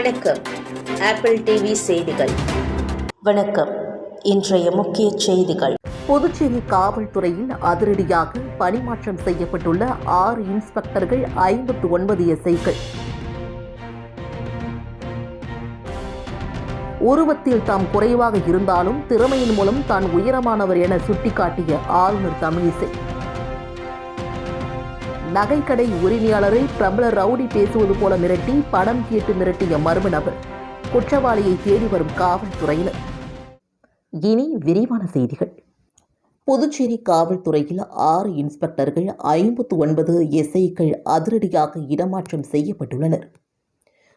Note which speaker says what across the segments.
Speaker 1: வணக்கம். Apple TV செய்திகள். வணக்கம். இன்றைய முக்கிய செய்திகள்.
Speaker 2: புதுச்சேரி காவல்துறையில் அதிரடியாக பணிமாற்றம் செய்யப்பட்டுள்ள ஆறு இன்ஸ்பெக்டர்கள் ஐம்பத்து ஒன்பது எஸ்ஐக்கள். உருவத்தில் தாம் குறைவாக இருந்தாலும் திறமையின் மூலம் தான் உயரமானவர் என சுட்டிக்காட்டிய ஆளுநர் தமிழிசை. நகைக்கடை உரிமையாளரை பிரபல ரவுடி பேசுவது போல மிரட்டி பணம் கேட்டு மிரட்டிய மர்ம நபர். குற்றவாளியை தேடி வரும் காவல்துறையினர். இனி விரிவான செய்திகள். புதுச்சேரி காவல்துறையில் ஆறு இன்ஸ்பெக்டர்கள் ஐம்பத்து ஒன்பது எஸ்ஐக்கள் அதிரடியாக இடமாற்றம் செய்யப்பட்டுள்ளனர்.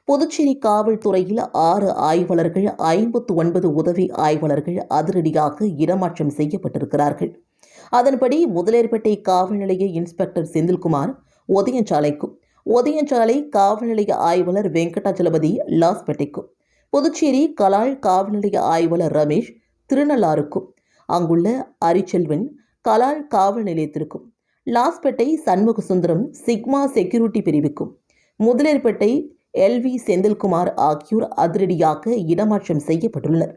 Speaker 2: புதுச்சேரி காவல்துறையில் ஆறு ஆய்வாளர்கள் ஐம்பத்து ஒன்பது உதவி ஆய்வாளர்கள் அதிரடியாக இடமாற்றம் செய்யப்பட்டிருக்கிறார்கள். அதன்படி முதலேற்பேட்டை காவல் நிலைய இன்ஸ்பெக்டர் செந்தில்குமார் ஒதியஞ்சாலைக்கும் ஒதியஞ்சாலை காவல் நிலைய ஆய்வாளர் வெங்கடாச்சலபதி லாஸ்பேட்டைக்கும் புதுச்சேரி கலால் காவல் நிலைய ஆய்வாளர் ரமேஷ் திருநள்ளாருக்கும் அங்குள்ள அரிச்செல்வன் கலால் காவல் நிலையத்திற்கும் லாஸ்பேட்டை சண்முக சுந்தரம் சிக்மா செக்யூரிட்டி பிரிவுக்கும் முதலேற்பேட்டை எல்வி செந்தில்குமார் ஆகியோர் அதிரடியாக இடமாற்றம் செய்யப்பட்டுள்ளனர்.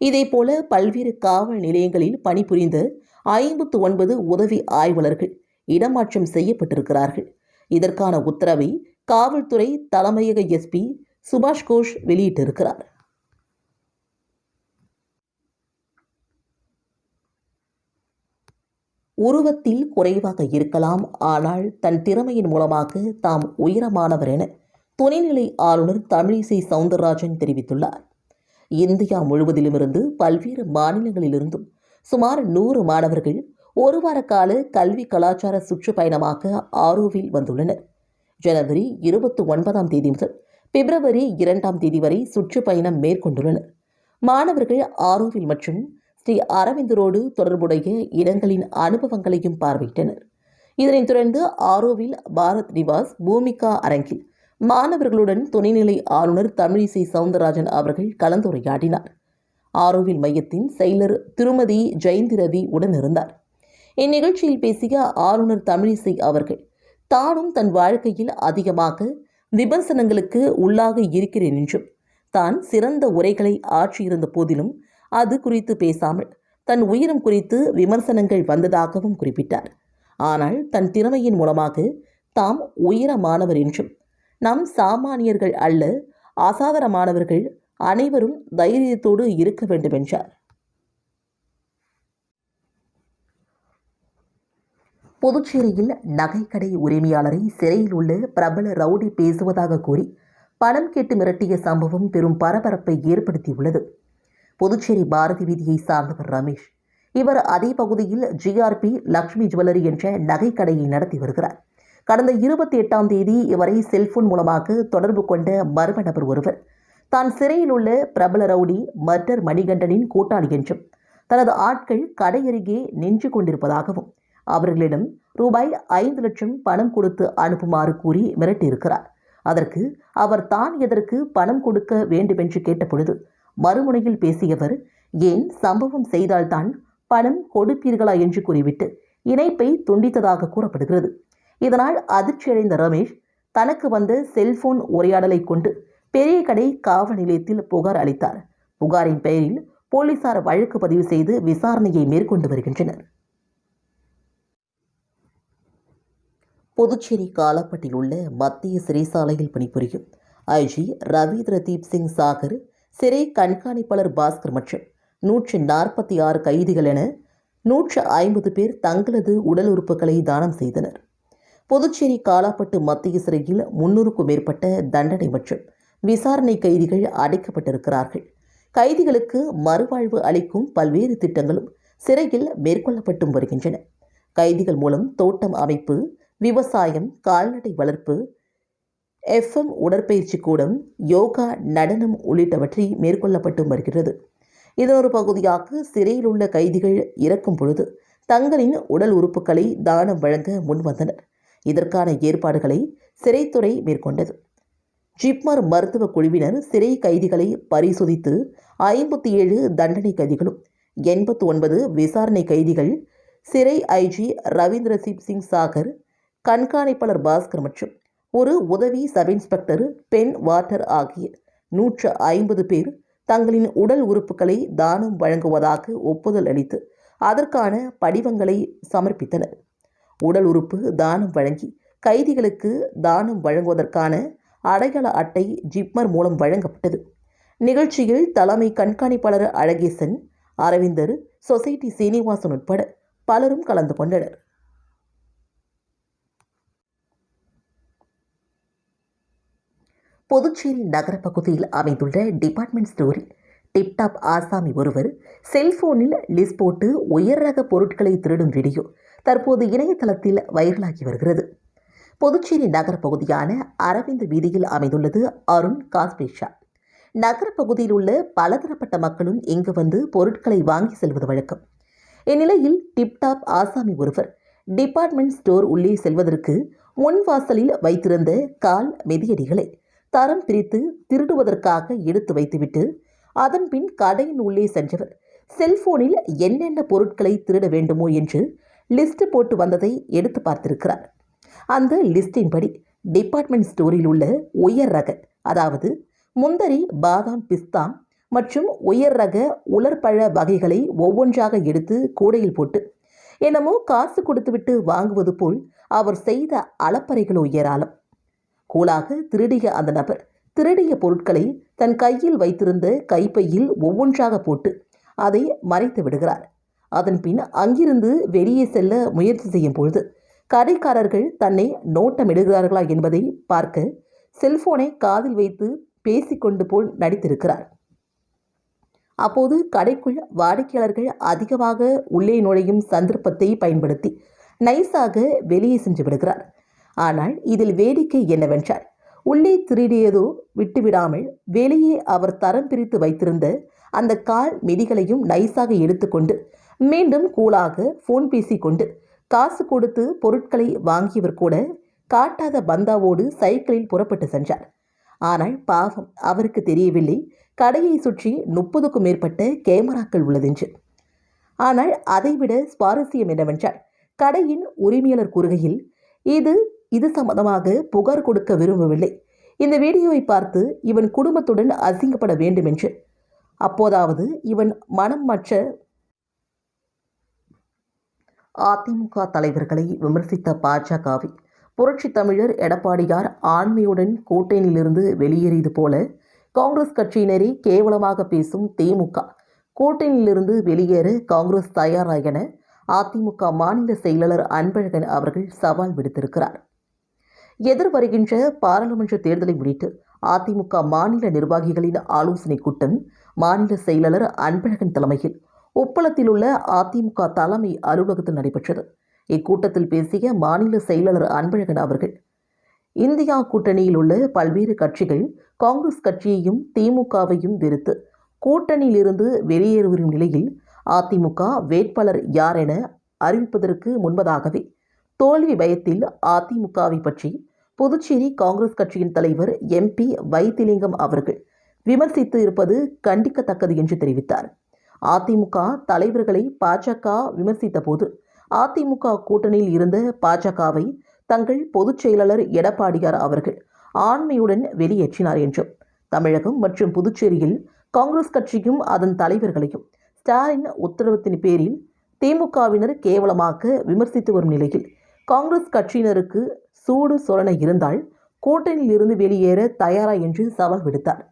Speaker 2: இதேபோல பல்வேறு காவல் நிலையங்களில் பணிபுரிந்த ஐம்பத்து ஒன்பது உதவி ஆய்வாளர்கள் இடமாற்றம் செய்யப்பட்டிருக்கிறார்கள். இதற்கான உத்தரவை காவல்துறை தலைமையக எஸ்பி சுபாஷ் கோஷ் வெளியிட்டிருக்கிறார். உருவத்தில் குறைவாக இருக்கலாம் ஆனால் தன் திறமையின் மூலமாக தாம் உயரமானவர் என துணைநிலை ஆளுநர் தமிழிசை சவுந்தரராஜன் தெரிவித்துள்ளார். இந்தியா முழுவதிலுமிருந்து பல்வேறு மாநிலங்களிலிருந்தும் சுமார் நூறு மாணவர்கள் ஒரு வார கால கல்வி கலாச்சார சுற்றுப்பயணமாக ஆரோவில் வந்துள்ளனர். ஜனவரி இருபத்தி ஒன்பதாம் தேதி முதல் பிப்ரவரி இரண்டாம் தேதி வரை சுற்றுப்பயணம் மேற்கொண்டுள்ளனர். மாணவர்கள் ஆரோவில் மற்றும் ஸ்ரீ அரவிந்தரோடு தொடர்புடைய இடங்களின் அனுபவங்களையும் பார்வையிட்டனர். இதனைத் தொடர்ந்து ஆரோவில் பாரத் நிவாஸ் பூமிகா அரங்கில் மாணவர்களுடன் துணைநிலை ஆளுநர் தமிழிசை சவுந்தரராஜன் அவர்கள் கலந்துரையாடினார். ஆரோவில் மையத்தின் செயலர் திருமதி ஜெயந்தி ரவி உடனிருந்தார் இந்நிகழ்ச்சியில் பேசிய ஆளுநர் தமிழிசை அவர்கள் தானும் தன் வாழ்க்கையில் அதிகமாக விமர்சனங்களுக்கு உள்ளாக இருக்கிறேன் என்றும் தான் சிறந்த உரைகளை ஆற்றியிருந்த போதிலும் அது குறித்து பேசாமல் தன் உயிரம் குறித்து விமர்சனங்கள் வந்ததாகவும் குறிப்பிட்டார். ஆனால் தன் திறமையின் மூலமாக தாம் உயரமானவர் என்றும் நம் சாமானியர்கள் அல்ல அசாதாரணமானவர்கள் அனைவரும் தைரியத்தோடு இருக்க வேண்டும் என்றார் புதுச்சேரியில் நகைக்கடை உரிமையாளரை சிறையில் உள்ள பிரபல ரவுடி பேசுவதாக கூறி பணம் கேட்டு மிரட்டிய சம்பவம் பெரும் பரபரப்பை ஏற்படுத்தியுள்ளது. புதுச்சேரி பாரதி வீதியை சார்ந்தவர் ரமேஷ். இவர் அதே பகுதியில் ஜிஆர்பி லக்ஷ்மி ஜுவல்லரி என்ற நகைக்கடையை நடத்தி வருகிறார். கடந்த இருபத்தி எட்டாம் தேதி இவரை செல்போன் மூலமாக தொடர்பு கொண்ட மர்ம நபர் ஒருவர் தான் சிறையில் உள்ள பிரபல ரவுடி மர்டர் மணிகண்டனின் கூட்டாளி என்றும் தனது ஆட்கள் கடை அருகே நின்று கொண்டிருப்பதாகவும் அவர்களிடம் ரூபாய் ஐந்து லட்சம் பணம் கொடுத்து அனுப்புமாறு கூறி மிரட்டியிருக்கிறார். அதற்கு அவர் தான் எதற்கு பணம் கொடுக்க வேண்டுமென்று கேட்டபொழுது மறுமுனையில் பேசியவர் ஏன் சம்பவம் செய்தால்தான் பணம் கொடுப்பீர்களா? என்று கூறிவிட்டு இணைப்பை துண்டித்ததாக கூறப்படுகிறது. இதனால் அதிர்ச்சியடைந்த ரமேஷ் தனக்கு வந்த செல்போன் உரையாடலை கொண்டு பெரிய கடை காவல் நிலையத்தில் புகார் அளித்தார். புகாரின் பெயரில் போலீசார் வழக்கு பதிவு செய்து விசாரணையை மேற்கொண்டு வருகின்றனர். புதுச்சேரி காலப்பட்டில் உள்ள மத்திய சிறைசாலையில் பணிபுரியும் ஐஜி ரவீந்திர தீப் சிங் சாகர் சிறை கண்காணிப்பாளர் பாஸ்கர் மற்றும் நூற்று நாற்பத்தி ஆறு கைதிகள் என நூற்று ஐம்பது பேர் தங்களது உடல் உறுப்புகளை தானம் செய்தனர். புதுச்சேரி காலாப்பட்டு மத்திய சிறையில் முன்னூறுக்கும் மேற்பட்ட தண்டனை மற்றும் விசாரணை கைதிகள் அடைக்கப்பட்டிருக்கிறார்கள். கைதிகளுக்கு மறுவாழ்வு அளிக்கும் பல்வேறு திட்டங்களும் சிறையில் மேற்கொள்ளப்பட்டும் வருகின்றன. கைதிகள் மூலம் தோட்டம் அமைப்பு விவசாயம் கால்நடை வளர்ப்பு எஃப்எம் உடற்பயிற்சி கூடம் யோகா நடனம் உள்ளிட்டவற்றை மேற்கொள்ளப்பட்டு வருகிறது இதனொரு பகுதியாக சிறையில் உள்ள கைதிகள் இறக்கும் பொழுது தங்களின் உடல் உறுப்புகளை தானம் வழங்க முன்வந்தனர். இதற்கான ஏற்பாடுகளை சிறைத்துறை மேற்கொண்டது. ஜிப்மர் மருத்துவ குழுவினர் சிறை கைதிகளை பரிசோதித்து ஐம்பத்தி ஏழு தண்டனை கைதிகளும் எண்பத்து ஒன்பது விசாரணை கைதிகள் சிறை ஐஜி ரவீந்திர சிப் சிங் சாகர் கண்காணிப்பாளர் பாஸ்கர் மற்றும் ஒரு உதவி சப் இன்ஸ்பெக்டர் பென் வாட்டர் ஆகிய நூற்று ஐம்பது பேர் தங்களின் உடல் உறுப்புகளை தானம் வழங்குவதாக ஒப்புதல் அளித்து அதற்கான படிவங்களை சமர்ப்பித்தனர். உடல் உறுப்பு தானம் வழங்கி கைதிகளுக்கு தானம் வழங்குவதற்கான அடையாள அட்டை ஜிப்மர் மூலம் வழங்கப்பட்டது. நிகழ்ச்சியில் தலைமை கண்காணிப்பாளர் அழகேசன் அரவிந்தர் சொசைட்டி சீனிவாசன் உட்பட பலரும் கலந்து கொண்டனர். புதுச்சேரி நகர பகுதியில் அமைந்துள்ள டிபார்ட்மெண்ட் ஸ்டோரில் டிப்டாப் ஆசாமி ஒருவர் செல்போனில் லிஸ்ட் போட்டு உயர் ரக பொருட்களை திருடும் வீடியோ தற்போது இணையதளத்தில் வைரலாகி வருகிறது. புதுச்சேரி நகரப்பகுதியான அரவிந்த் வீதியில் அமைந்துள்ளது அருண் காஸ்பேஷா. நகரப்பகுதியில் நகர பகுதியில் உள்ள பலதரப்பட்ட மக்களும் இங்கு வந்து பொருட்களை வாங்கி செல்வது வழக்கம். இந்நிலையில் டிப்டாப் ஆசாமி ஒருவர் டிபார்ட்மெண்ட் ஸ்டோர் உள்ளே செல்வதற்கு முன் வாசலில் வைத்திருந்த கால் மெதியடிகளை தரம் பிரித்து திருடுவதற்காக எடுத்து வைத்துவிட்டு அதன் பின் கடையின் உள்ளே சென்றவர் செல்போனில் என்னென்ன பொருட்களை திருட வேண்டுமோ என்று லிஸ்ட் போட்டு வந்ததை எடுத்து பார்த்திருக்கிறார். அந்த லிஸ்டின் படி டிபார்ட்மெண்ட் ஸ்டோரில் உள்ள உயர் ரக அதாவது முந்தரி பாதாம் பிஸ்தா மற்றும் உயர் ரக உலர்பழ வகைகளை ஒவ்வொன்றாக எடுத்து கூடையில் போட்டு என்னமோ காசு கொடுத்துவிட்டு வாங்குவது போல் அவர் செய்த அளப்பறைகளோ ஏராளம் கூலாக திருடிய அந்த நபர் திருடிய பொருட்களை தன் கையில் வைத்திருந்த கைப்பையில் ஒவ்வொன்றாக போட்டு அதை மறைத்து விடுகிறார். அதன் பின் அங்கிருந்து வெளியே செல்ல முயற்சி செய்யும் பொழுது கடைக்காரர்கள் தன்னை நோட்டமிடுகிறார்களா என்பதை பார்க்க செல்போனை காதில் வைத்து பேசிக்கொண்டு போல் நடித்திருக்கிறார். அப்போது கடைக்குள் வாடிக்கையாளர்கள் அதிகமாக உள்ளே நுழையும் சந்தர்ப்பத்தை பயன்படுத்தி நைஸாக வெளியே சென்று விடுகிறார். ஆனால் இதில் வேடிக்கை என்னவென்றால் உள்ளே திருடியதோ விட்டுவிடாமல் வெளியே அவர் தரம் பிரித்து வைத்திருந்த அந்த கால் மிதிகளையும் நைஸாக எடுத்துக்கொண்டு மீண்டும் கூலாக ஃபோன் பேசிக்கொண்டு காசு கொடுத்து பொருட்களை வாங்கியவர் கூட காட்டாத பந்தாவோடு சைக்கிளில் புறப்பட்டு சென்றார். ஆனால் பாவம் அவருக்கு தெரியவில்லை. கடையை சுற்றி முப்பதுக்கும் மேற்பட்ட கேமராக்கள் உள்ளதென்று ஆனால் அதைவிட சுவாரஸ்யம் என்னவென்றால் கடையின் உரிமையாளர் கூறுகையில் இது இது சம்பந்தமாக புகார் கொடுக்க விரும்பவில்லை. இந்த வீடியோவை பார்த்து இவன் குடும்பத்துடன் அசிங்கப்பட வேண்டும் என்று. அப்போதாவது இவன் மனம் மற்ற அதிமுக தலைவர்களை விமர்சித்த பாஜகவை புரட்சி தமிழர் எடப்பாடியார் ஆண்மையுடன் கூட்டணியிலிருந்து வெளியேறியது போல காங்கிரஸ் கட்சியினரே கேவலமாக பேசும் திமுக கூட்டணியிலிருந்து வெளியேற காங்கிரஸ் தயாரா என அதிமுக மாநில செயலாளர் அன்பழகன் அவர்கள் சவால் விடுத்திருக்கிறார். எதிர் வருகின்ற பாராளுமன்ற தேர்தலை முன்னிட்டு அதிமுக மாநில நிர்வாகிகளின் ஆலோசனை கூட்டம் மாநில செயலாளர் அன்பழகன் தலைமையில் உப்பளத்தில் உள்ள அதிமுக தலைமை அலுவலகத்தில் நடைபெற்றது. இக்கூட்டத்தில் பேசிய மாநில செயலாளர் அன்பழகன் அவர்கள் இந்தியா கூட்டணியில் உள்ள பல்வேறு கட்சிகள் காங்கிரஸ் கட்சியையும் திமுகவையும் வெறுத்து கூட்டணியிலிருந்து வெளியேறும் நிலையில் அதிமுக வேட்பாளர் யார் என அறிவிப்பதற்கு முன்பதாகவே தோல்வி பயத்தில் அதிமுகவை பற்றி புதுச்சேரி காங்கிரஸ் கட்சியின் தலைவர் எம்பி வைத்திலிங்கம் அவர்கள் விமர்சித்து இருப்பது கண்டிக்கத்தக்கது என்று தெரிவித்தார். அதிமுக தலைவர்களை பாஜக விமர்சித்த போது அதிமுக கூட்டணியில் இருந்த பாஜகவை தங்கள் பொதுச் செயலாளர் எடப்பாடியார் அவர்கள் ஆண்மையுடன் வெளியேற்றினார் என்றும் தமிழகம் மற்றும் புதுச்சேரியில் காங்கிரஸ் கட்சியும் அதன் தலைவர்களையும் ஸ்டாலின் உத்தரவத்தின் பேரில் திமுகவினர் கேவலமாக விமர்சித்து வரும் நிலையில் காங்கிரஸ் கட்சியினருக்கு சூடு சொரண இருந்தால் கூட்டணியில் இருந்து வெளியேற தயாரா என்று சவால் விடுத்தார்.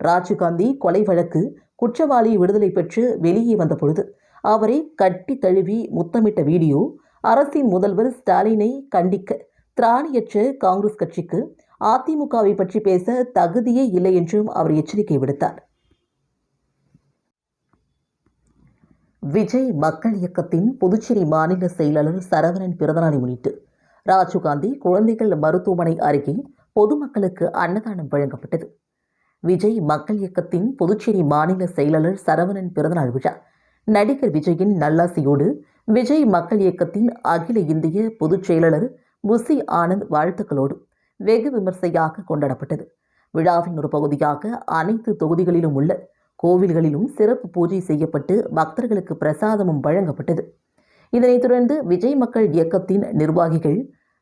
Speaker 2: ராஜீவ்காந்தி கொலை வழக்கு குற்றவாளி விடுதலை பெற்று வெளியே வந்த பொழுது அவரை கட்டி தழுவி முத்தமிட்ட வீடியோ அரசின் முதல்வர் ஸ்டாலினை கண்டிக்க திராணியற்ற காங்கிரஸ் கட்சிக்கு அதிமுகவை பற்றி பேச தகுதியே இல்லை என்றும் அவர் எச்சரிக்கை விடுத்தார். விஜய் மக்கள் இயக்கத்தின் புதுச்சேரி மாநில செயலாளர் சரவணன் பிறந்தநாளை முன்னிட்டு ராஜீவ்காந்தி குழந்தைகள் மருத்துவமனை அருகே பொதுமக்களுக்கு அன்னதானம் வழங்கப்பட்டது. விஜய் மக்கள் இயக்கத்தின் புதுச்சேரி மாநில செயலாளர் சரவணன் பிறந்தநாள் விழா. நடிகர் விஜயின் நல்லாசியோடு விஜய் மக்கள் இயக்கத்தின் அகில இந்திய பொதுச் செயலாளர் புசி ஆனந்த் வாழ்த்துக்களோடு வெகு விமர்சையாக கொண்டாடப்பட்டது. விழாவின் ஒரு பகுதியாக அனைத்து தொகுதிகளிலும் உள்ள கோவில்களிலும் சிறப்பு பூஜை செய்யப்பட்டு பக்தர்களுக்கு பிரசாதமும் வழங்கப்பட்டது. இதனைத் தொடர்ந்து விஜய் மக்கள் இயக்கத்தின் நிர்வாகிகள்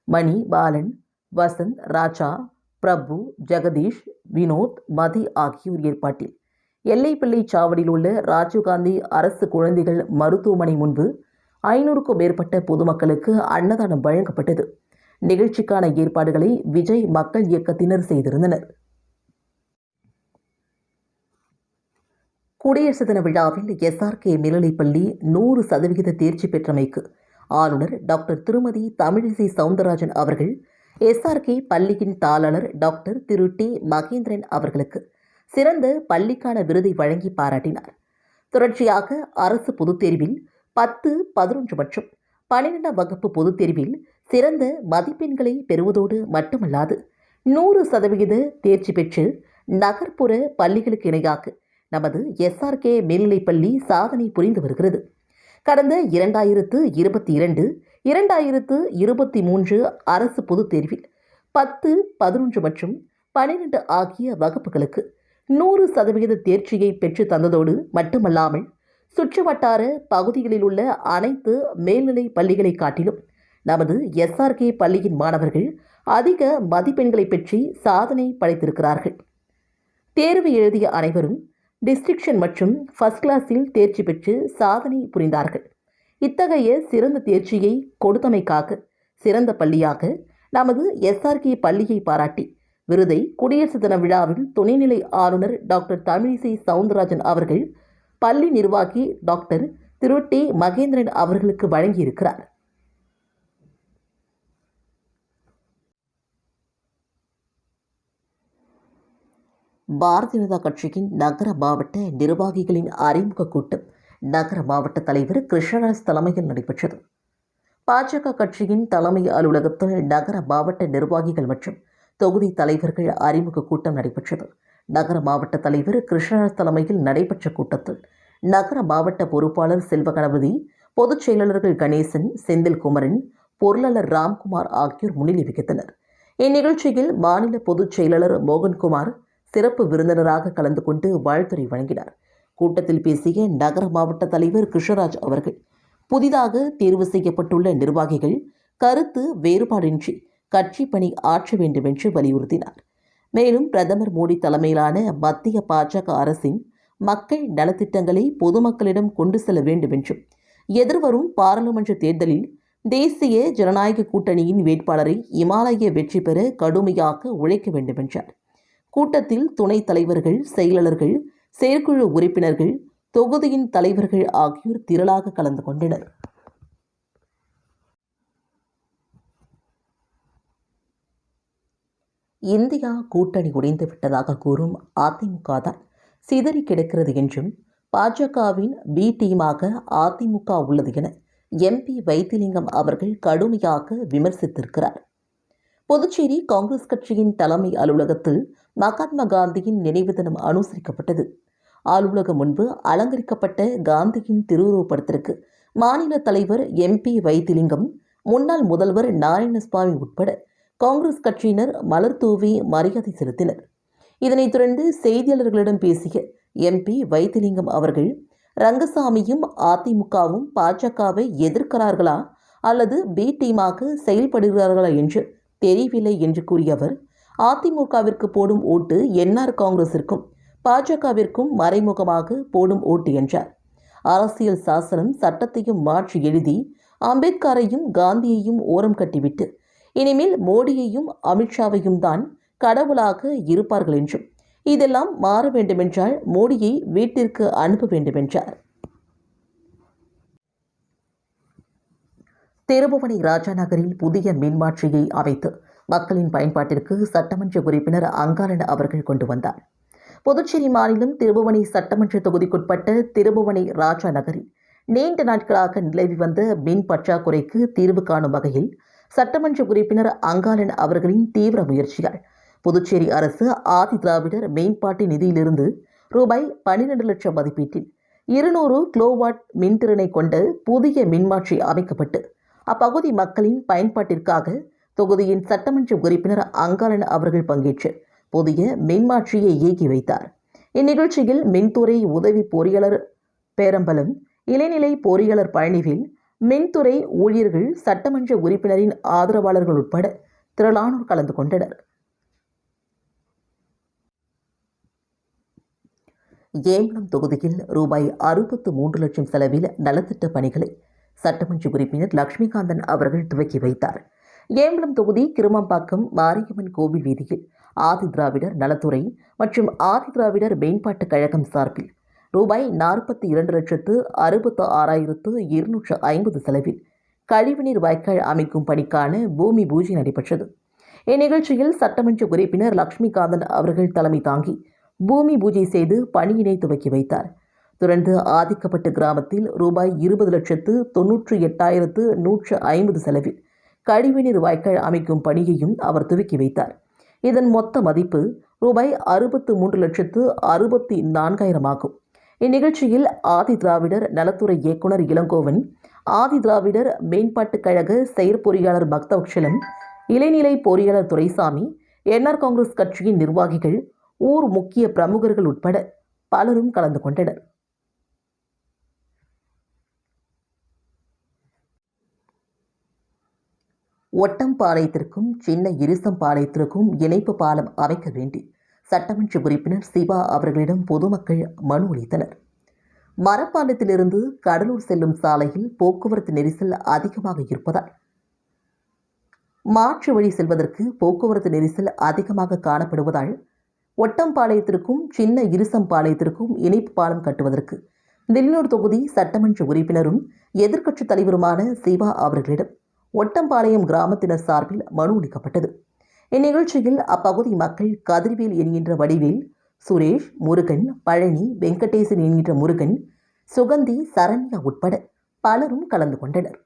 Speaker 2: மணி பாலன் வசந்த் ராஜா பிரபு ஜெகதீஷ் வினோத் மதி ஆகியோர் ஏற்பாட்டில். எல்லைப்பிள்ளை சாவடியில் உள்ள ராஜீவ்காந்தி அரசு குழந்தைகள் மருத்துவமனை முன்பு ஐநூறுக்கும் மேற்பட்ட பொதுமக்களுக்கு அன்னதானம் வழங்கப்பட்டது. நிகழ்ச்சிக்கான ஏற்பாடுகளை விஜய் மக்கள் இயக்கத்தினர் செய்திருந்தனர். குடியரசு தின விழாவில் எஸ்ஆர்கே மேல்நிலைப்பள்ளி நூறு சதவிகித தேர்ச்சி பெற்றமைக்கு ஆளுநர் டாக்டர் திருமதி தமிழிசை சவுந்தரராஜன் அவர்கள் எஸ்ஆர்கே பள்ளியின் தாளர் டாக்டர் திரு டி. மகேந்திரன் அவர்களுக்கு சிறந்த பள்ளிக்கான விருதை வழங்கி பாராட்டினார். தொடர்ச்சியாக அரசு பொதுத் தேர்வில் பத்து பதினொன்று மற்றும் பன்னிரெண்டாம் வகுப்பு பொதுத் தேர்வில் சிறந்த மதிப்பெண்களை பெறுவதோடு மட்டுமல்லாது நூறு சதவிகித தேர்ச்சி பெற்று நகர்ப்புற பள்ளிகளுக்கு இணையாக நமது எஸ்ஆர்கே மேல்நிலைப்பள்ளி சாதனை புரிந்து வருகிறது. கடந்த இரண்டாயிரத்து இருபத்தி இரண்டு இரண்டாயிரத்து இருபத்தி மூன்று அரசு பொதுத் தேர்வில் பத்து பதினொன்று மற்றும் பனிரெண்டு ஆகிய வகுப்புகளுக்கு நூறு சதவிகித தேர்ச்சியை பெற்று தந்ததோடு மட்டுமல்லாமல் சுற்றுவட்டார பகுதிகளில் உள்ள அனைத்து மேல்நிலை பள்ளிகளை காட்டிலும் நமது எஸ்ஆர்கே பள்ளியின் மாணவர்கள் அதிக மதிப்பெண்களை பெற்று சாதனை படைத்திருக்கிறார்கள். தேர்வு எழுதிய அனைவரும் டிஸ்ட்ரிக்ஷன் மற்றும் ஃபர்ஸ்ட் கிளாஸில் தேர்ச்சி பெற்று சாதனை புரிந்தார்கள். இத்தகைய சிறந்த தேர்ச்சியை கொடுத்தமைக்காக சிறந்த பள்ளியாக நமது எஸ்ஆர்கே பள்ளியை பாராட்டி விருதை குடியரசு தின விழாவில் துணைநிலை ஆளுநர் டாக்டர் தமிழிசை சவுந்தரராஜன் அவர்கள் பள்ளி நிர்வாகி டாக்டர் திரு. டி. மகேந்திரன் அவர்களுக்கு வழங்கியிருக்கிறார். பாரதிய ஜனதா கட்சியின் நகர மாவட்ட நிர்வாகிகளின் அறிமுக கூட்டம் நகர மாவட்ட தலைவர் கிருஷ்ணராஜ் தலைமையில் நடைபெற்றது. பாஜக கட்சியின் தலைமை அலுவலகத்தில் நகர மாவட்ட நிர்வாகிகள் மற்றும் தொகுதி தலைவர்கள் அறிமுக கூட்டம் நடைபெற்றது. நகர மாவட்ட தலைவர் கிருஷ்ணராஜ் தலைமையில் நடைபெற்ற கூட்டத்தில் நகர மாவட்ட பொறுப்பாளர் செல்வ கணபதி பொதுச் செயலாளர்கள் கணேசன் செந்தில் குமரன் பொருளாளர் ராம்குமார் ஆகியோர் முன்னிலை வகித்தனர். இந்நிகழ்ச்சியில் மாநில பொதுச் செயலாளர் மோகன்குமார் சிறப்பு விருந்தினராக கலந்து கொண்டு வாழ்த்துறை வழங்கினார். கூட்டத்தில் பேசிய நகர மாவட்ட தலைவர் கிருஷ்ணராஜ் அவர்கள் புதிதாக தேர்வு செய்யப்பட்டுள்ள நிர்வாகிகள் கருத்து வேறுபாடின்றி கட்சி பணி ஆற்ற வேண்டும் என்று வலியுறுத்தினார். மேலும் பிரதமர் மோடி தலைமையிலான மத்திய பாஜக அரசின் மக்கள் நலத்திட்டங்களை பொதுமக்களிடம் கொண்டு செல்ல வேண்டும் என்றும் எதிர்வரும் பாராளுமன்ற தேர்தலில் தேசிய ஜனநாயக கூட்டணியின் வேட்பாளரை இமாலய வெற்றி பெற கடுமையாக உழைக்க வேண்டும் என்றார். கூட்டத்தில் துணைத் தலைவர்கள் செயலாளர்கள் செயற்குழு உறுப்பினர்கள் தொகுதியின் தலைவர்கள் ஆகியோர் திரளாக கலந்து கொண்டனர். இந்தியா கூட்டணி உடைந்து விட்டதாக கூறும் அதிமுக தான் சிதறி கிடக்கிறது என்றும் பாஜகவின் பி டீமாக அதிமுக உள்ளது என எம்பி வைத்திலிங்கம் அவர்கள் கடுமையாக விமர்சித்திருக்கிறார். புதுச்சேரி காங்கிரஸ் கட்சியின் தலைமை அலுவலகத்தில் மகாத்மா காந்தியின் நினைவு தினம் அனுசரிக்கப்பட்டது. அலுவலகம் முன்பு அலங்கரிக்கப்பட்ட காந்தியின் திருவுருவப்படத்திற்கு மாநில தலைவர் எம்பி வைத்திலிங்கம் முன்னாள் முதல்வர் நாராயணசுவாமி உட்பட காங்கிரஸ் கட்சியினர் மலர் தூவி மரியாதை செலுத்தினர். இதனைத் தொடர்ந்து செய்தியாளர்களிடம் பேசிய எம்பி வைத்திலிங்கம் அவர்கள் ரங்கசாமியும் அதிமுகவும் பாஜகவை எதிர்க்கிறார்களா அல்லது பி டீமாக செயல்படுகிறார்களா என்று தெரியவில்லை என்று கூறிய அவர் அதிமுகவிற்கு போடும் ஓட்டு என்ஆர் காங்கிரசிற்கும் பாஜகவிற்கும் மறைமுகமாக போடும் ஓட்டு என்றார். அரசியல் சாசனம் சட்டத்தையும் மாற்றி எழுதி அம்பேத்கரையும் காந்தியையும் ஓரம் கட்டிவிட்டு இனிமேல் மோடியையும் அமித்ஷாவையும் தான் கடவுளாக இருப்பார்கள் என்றும் இதெல்லாம் மாற வேண்டுமென்றால் மோடியை வீட்டிற்கு அனுப்ப வேண்டுமென்றார். திருபுவனை ராஜா நகரில் புதிய மின்மாற்றியை அமைத்து மக்களின் பயன்பாட்டிற்கு சட்டமன்ற உறுப்பினர் அங்காளன் அவர்கள் கொண்டு வந்தார். புதுச்சேரி மாநிலம் திருபுவனை சட்டமன்ற தொகுதிக்குட்பட்ட திருபுவனை ராஜா நகரில் நீண்ட நாட்களாக நிலவி வந்த மின் பற்றாக்குறைக்கு தீர்வு காணும் வகையில் சட்டமன்ற உறுப்பினர் அங்காளன் அவர்களின் தீவிர முயற்சியால் புதுச்சேரி அரசு ஆதி திராவிடர் மேம்பாட்டு நிதியிலிருந்து ரூபாய் பன்னிரண்டு லட்சம் மதிப்பீட்டில் இருநூறு கிலோவாட் மின்திறனை கொண்ட புதிய மின்மாற்றி அமைக்கப்பட்டு அப்பகுதி மக்களின் பயன்பாட்டிற்காக தொகுதியின் சட்டமன்ற உறுப்பினர் அங்காளன் அவர்கள் பங்கேற்று புதிய மின்மாற்றியை இயக்கி வைத்தார். இந்நிகழ்ச்சியில் மின்துறை உதவி பொறியாளர் பேரம்பலம் இளைநிலை பொறியாளர் பழனிவில் மின்துறை ஊழியர்கள் சட்டமன்ற உறுப்பினரின் ஆதரவாளர்கள் உட்பட திரளானோர் கலந்து கொண்டனர். ஏம்பலம் தொகுதியில் ரூபாய் அறுபத்து மூன்று லட்சம் செலவில் நலத்திட்ட பணிகளை சட்டமன்ற உறுப்பினர் லக்ஷ்மிகாந்தன் அவர்கள் துவக்கி வைத்தார். ஏம்பலம் தொகுதி கிருமம்பாக்கம் மாரியம்மன் கோவில் வீதியில் ஆதி திராவிடர் நலத்துறை மற்றும் ஆதி திராவிடர் மேம்பாட்டுக் கழகம் சார்பில் ரூபாய் நாற்பத்தி இரண்டு லட்சத்து அறுபத்து ஆறாயிரத்து இருநூற்று ஐம்பது செலவில் கழிவுநீர் வாய்க்கால் அமைக்கும் பணிக்கான பூமி பூஜை நடைபெற்றது. இந்நிகழ்ச்சியில் சட்டமன்ற உறுப்பினர் லக்ஷ்மிகாந்தன் அவர்கள் தலைமை தாங்கி பூமி பூஜை செய்து பணியினை துவக்கி வைத்தார். துறந்து ஆதிக்கப்பட்டு கிராமத்தில் ரூபாய் இருபது லட்சத்து தொன்னூற்றி எட்டாயிரத்து நூற்று ஐம்பது செலவில் கழிவுநீர் வாய்க்கால் அமைக்கும் பணியையும் அவர் துவக்கி வைத்தார். இதன் மொத்த மதிப்பு ரூபாய் அறுபத்து மூன்று லட்சத்து அறுபத்தி நான்காயிரம் ஆகும். இந்நிகழ்ச்சியில் ஆதி திராவிடர் நலத்துறை இயக்குனர் இளங்கோவன் ஆதி திராவிடர் மேம்பாட்டுக் கழக செயற்பொறியாளர் பக்தவட்சலம் இளைநிலை பொறியாளர் துரைசாமி என்ஆர் காங்கிரஸ் கட்சியின் நிர்வாகிகள் ஊர் முக்கிய பிரமுகர்கள் உட்பட பலரும் கலந்து கொண்டனர். ஒட்டம்பாளையத்திற்கும் சின்ன இருசம்பாளையத்திற்கும் இணைப்பு பாலம் அமைக்க வேண்டி சட்டமன்ற உறுப்பினர் சிவா அவர்களிடம் பொதுமக்கள் மனு அளித்தனர். மரப்பாலத்திலிருந்து கடலூர் செல்லும் சாலையில் போக்குவரத்து நெரிசல் அதிகமாக இருப்பதால் மாற்று வழி செல்வதற்கு போக்குவரத்து நெரிசல் அதிகமாக காணப்படுவதால் ஒட்டம்பாளையத்திற்கும் சின்ன இருசம்பாளையத்திற்கும் இணைப்பு பாலம் கட்டுவதற்கு நெல்லூர் தொகுதி சட்டமன்ற உறுப்பினரும் எதிர்க்கட்சித் தலைவருமான சிவா அவர்களிடம் ஒட்டம்பாளையம் கிராமத்தினர் சார்பில் மனு அளிக்கப்பட்டது. இந்நிகழ்ச்சியில் அப்பகுதி மக்கள் கதிர்வேல் என்கின்ற வடிவேல் சுரேஷ் முருகன் பழனி வெங்கடேசன் என்கின்ற முருகன் சுகந்தி சரண்யா உட்பட பலரும் கலந்து கொண்டனர்.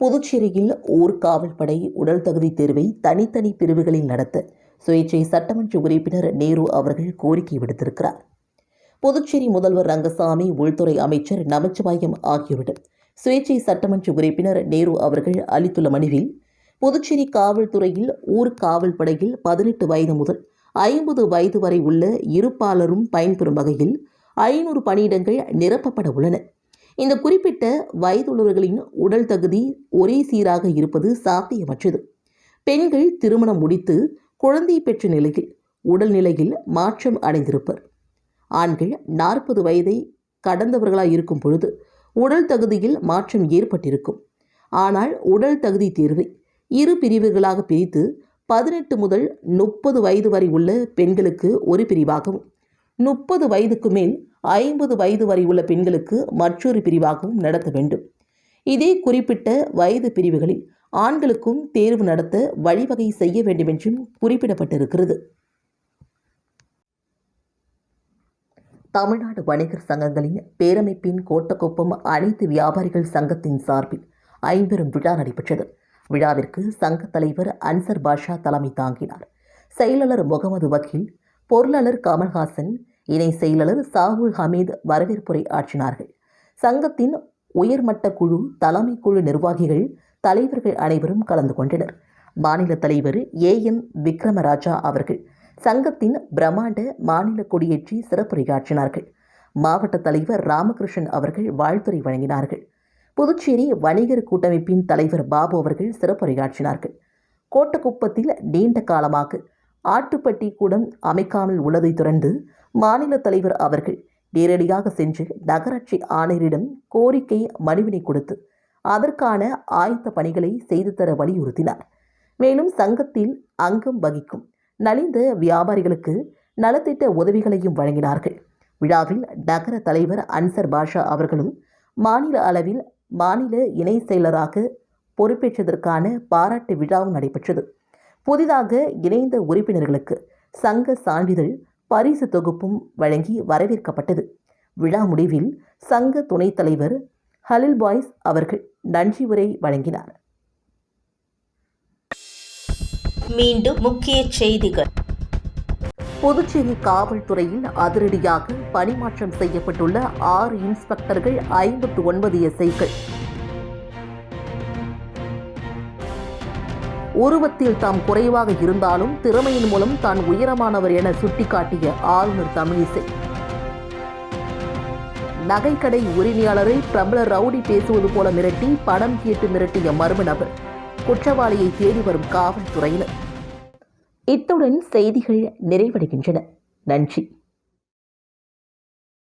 Speaker 2: புதுச்சேரியில் ஊர்காவல்படை உடல் தகுதி தேர்வை தனித்தனி பிரிவுகளில் நடத்த சுயேட்சை சட்டமன்ற உறுப்பினர் நேரு அவர்கள் கோரிக்கை விடுத்திருக்கிறார். புதுச்சேரி முதல்வர் ரங்கசாமி உள்துறை அமைச்சர் நமச்சிவாயம் ஆகியோரிடம் சுயேட்சை சட்டமன்ற உறுப்பினர் நேரு அவர்கள் அளித்துள்ள மனுவில் புதுச்சேரி காவல்துறையில் ஊர் காவல்படையில் பதினெட்டு வயது முதல் ஐம்பது வயது வரை உள்ள இருப்பாளரும் பயன்பெறும் வகையில் ஐநூறு பணியிடங்கள் நிரப்பப்பட உள்ளன. இந்த குறிப்பிட்ட வயதுள்ளவர்களின் உடல் தகுதி ஒரே சீராக இருப்பது சாத்தியமற்றது. பெண்கள் திருமணம் முடித்து குழந்தை பெற்ற நிலையில் உடல்நிலையில் மாற்றம் அடைந்திருப்பர். ஆண்கள் நாற்பது வயதை கடந்தவர்களாக இருக்கும் பொழுது உடல் தகுதியில் மாற்றம் ஏற்பட்டிருக்கும். ஆனால் உடல் தகுதி தேர்வை இரு பிரிவுகளாக பிரித்து பதினெட்டு முதல் முப்பது வயது வரை உள்ள பெண்களுக்கு ஒரு பிரிவாகவும் முப்பது வயதுக்கு மேல் ஐம்பது வயது வரை உள்ள பெண்களுக்கு மற்றொரு பிரிவாகவும் நடத்த வேண்டும். இதே குறிப்பிட்ட வயது பிரிவுகளில் ஆண்களுக்கும் தேர்வு நடத்த வழிவகை செய்ய வேண்டும் என்றும் குறிப்பிடப்பட்டிருக்கிறது. தமிழ்நாடு வணிகர் சங்கங்களின் பேரமைப்பின் கோட்டக்குப்பம் அனைத்து வியாபாரிகள் சங்கத்தின் சார்பில் ஐம்பெரும் விழா நடைபெற்றது. விழாவிற்கு சங்க தலைவர் அன்சர் பாஷா தலைமை தாங்கினார். செயலாளர் முகமது வக்கீல் பொருளாளர் கமல்ஹாசன் இணை செயலாளர் சாகுல் ஹமீத் வரவேற்புரை ஆற்றினார்கள். சங்கத்தின் உயர்மட்ட குழு தலைமை குழு நிர்வாகிகள் தலைவர்கள் அனைவரும் கலந்து கொண்டனர். மாநில தலைவர் ஏ. எம் விக்ரமராஜா அவர்கள் சங்கத்தின் பிரம்மாண்ட மாநில கொடியேற்றி சிறப்புரையாற்றினார்கள். மாவட்ட தலைவர் ராமகிருஷ்ணன் அவர்கள் வாழ்த்துறை வழங்கினார்கள். புதுச்சேரி வணிகர் கூட்டமைப்பின் தலைவர் பாபு அவர்கள் சிறப்புரையாற்றினார்கள். கோட்டக்குப்பத்தில் நீண்ட காலமாக ஆட்டுப்பட்டி கூடம் அமைக்காமல் உள்ளதை தொடர்ந்து மாநில தலைவர் அவர்கள் நேரடியாக சென்று நகராட்சி ஆணையரிடம் கோரிக்கை மனுவினை கொடுத்து அதற்கான ஆயத்த பணிகளை செய்து தர வலியுறுத்தினார். மேலும் சங்கத்தில் அங்கம் வகிக்கும் நலிந்த வியாபாரிகளுக்கு நலத்திட்ட உதவிகளையும் வழங்கினார்கள். விழாவில் நகர தலைவர் அன்சர் பாஷா அவர்களும் மாநில அளவில் மாநில இணை செயலராக பொறுப்பேற்றதற்கான பாராட்டு விழாவும் நடைபெற்றது. புதிதாக இணைந்த உறுப்பினர்களுக்கு சங்க சான்றிதழ் பரிசு தொகுப்பும் வழங்கி வரவேற்கப்பட்டது. விழா முடிவில் சங்க துணைத் தலைவர் ஹலில் பாய்ஸ் அவர்கள் நன்றி உரை வழங்கினார்.
Speaker 1: மீண்டும் முக்கிய செய்திகள்.
Speaker 2: புதுச்சேரி காவல்துறையில் அதிரடியாக பணிமாற்றம் செய்யப்பட்டுள்ள ஆறு இன்ஸ்பெக்டர்கள் ஐம்பத்து ஒன்பது எஸ்ஐக்கள். உருவத்தில் தாம் குறைவாக இருந்தாலும் திறமையின் மூலம் தான் உயரமானவர் என சுட்டிக்காட்டிய ஆளுநர் தமிழிசை. நகைக்கடை உரிமையாளரை பிரபல ரவுடி பேசுவது போல மிரட்டி பணம் கேட்டு மிரட்டிய மர்ம நபர் குற்றவாளியை தேடி வரும் காவல்துறையினர். இத்துடன் செய்திகள் நிறைவடைகின்றன. நன்றி.